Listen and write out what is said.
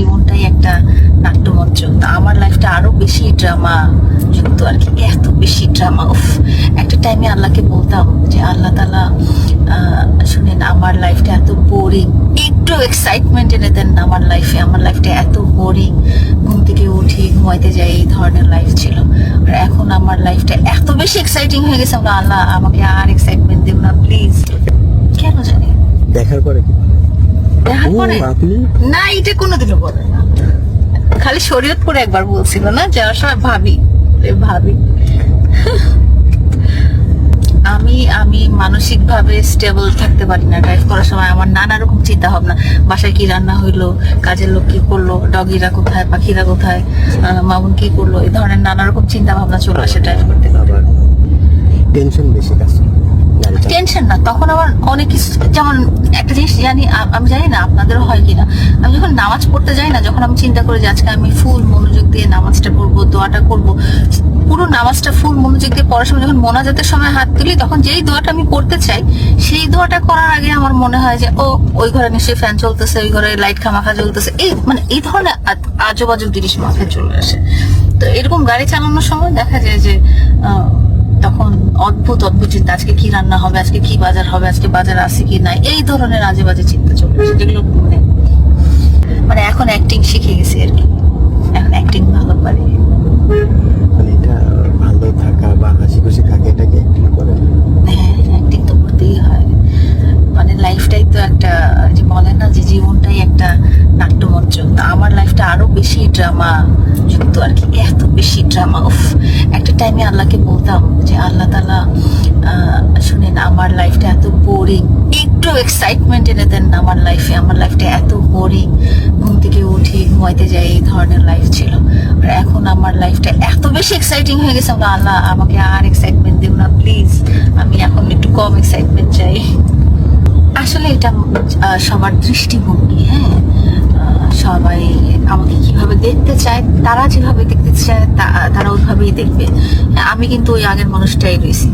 জীবনটাই একটা নাট্যমঞ্চ আমার লাইফটা আরও বেশি ড্রামা যুক্ত আর কি। এত বেশি ড্রামা উফ। একটা টাইমে আল্লাহকে বলতাম যে, আল্লাহ তালা শুনেন, আমার লাইফটা এত বোরিং একটু এক্সাইটমেন্ট এনে দেন আমার লাইফে আমার লাইফটা এত বোরিং ঘুম থেকে উঠি, ঘুমাইতে যাই, এই ধরনের লাইফ ছিল। আর এখন আমার লাইফটা এত বেশি এক্সাইটিং হয়ে গেছে। আমরা আল্লাহ আমাকে আর এক্সাইটমেন্ট দেব না প্লিজ কেন জানি। দেখার পরে কি দেখার ও, পরে আপনি না এটা কোনোদিনও বলে না। খালি শরীয়তপুরে একবার বলছিল না যাওয়ার সময় ভাবি ভাবি। আমি আমি মানসিক ভাবে স্টেবল থাকতে পারি না ড্রাইভ করার সময় আমার নানা রকম চিন্তা ভাবনা বাসায় কি রান্না হইল কাজের লোক কি করল ডগিরা কোথায় পাখিরা কোথায় মামুন কি করল এই ধরনের নানা রকম চিন্তা ভাবনা চলে আসে ড্রাইভ করতে। টেনশন বেশি কাজ করে। গাড়ি চালাতে। টেনশন না তখন আমার অনেক কিছু, যেমন একটা জিনিস জানি আমি জানি না আপনাদেরও হয় কিনা। আমি যখন নামাজ পড়তে যাই না, যখন আমি চিন্তা করি যে আজকে আমি ফুল মনোযোগ দিয়ে নামাজটা পড়ব, দোয়াটা করব, পুরো নামাজটা ফুল মনোযোগ দিয়ে পড়ার সময় যখন মোনাজাতের সময় হাত তুলি, তখন যেই দোয়াটা আমি করতে চাই, সেই দোয়াটা করার আগে আমার মনে হয় যে, ও, ওই ঘরে নিশ্চয়ই ফ্যান চলতেছে, ওই ঘরে লাইট খামাখা চলতেছে এই মানে এই ধরনের আজব আজব জিনিস মাথায় চলে আসে। তো এরকম গাড়ি চালানোর সময় দেখা যায় যে তখন অদ্ভুত অদ্ভুত চিন্তা। আজকে কি রান্না হবে, আজকে কি বাজার হবে, আজকে বাজার আসে কি নাই? এই ধরনের আজে বাজে চিন্তা চলে যেগুলো মানে এখন অ্যাক্টিং শিখে গেছি আর কি এখন অ্যাক্টিং ভালো পারি মানে এটা ভালো থাকা বা হাসি খুশি থাকে এটাকে একটু করে হ্যাঁ অ্যাক্টিং তো করতেই হয় মানে লাইফটাই তো একটা যে বলে না যে জীবনটাই একটা নাট্যমঞ্চ তা লাইফটা আরও বেশি ড্রামা যুক্ত আর কি। এত বেশি ড্রামা উফ। একটা টাইমে আল্লাহকে বলতাম যে, আল্লাহ তালা শুনেন, আমার লাইফটা এত বোরিং একটু এক্সাইটমেন্ট এনে দেন আমার লাইফে আমার লাইফটা এত বোরিং ঘুম থেকে উঠি ঘুমাইতে যাই, এই ধরনের লাইফ ছিল। আর এখন আমার লাইফটা এত বেশি এক্সাইটিং হয়ে গেছে। আমরা, আল্লাহ, আমাকে আর এক্সাইটমেন্ট দেব না প্লিজ আমি এখন একটু কম এক্সাইটমেন্ট চাই। আসলে এটা সবার দৃষ্টিভঙ্গি হ্যাঁ? সবাই আমাকে কীভাবে দেখতে চায়, তারা যেভাবে দেখতে চায় তারা ওইভাবেই দেখবে। আমি কিন্তু ওই আগের মানুষটাই রয়েছি।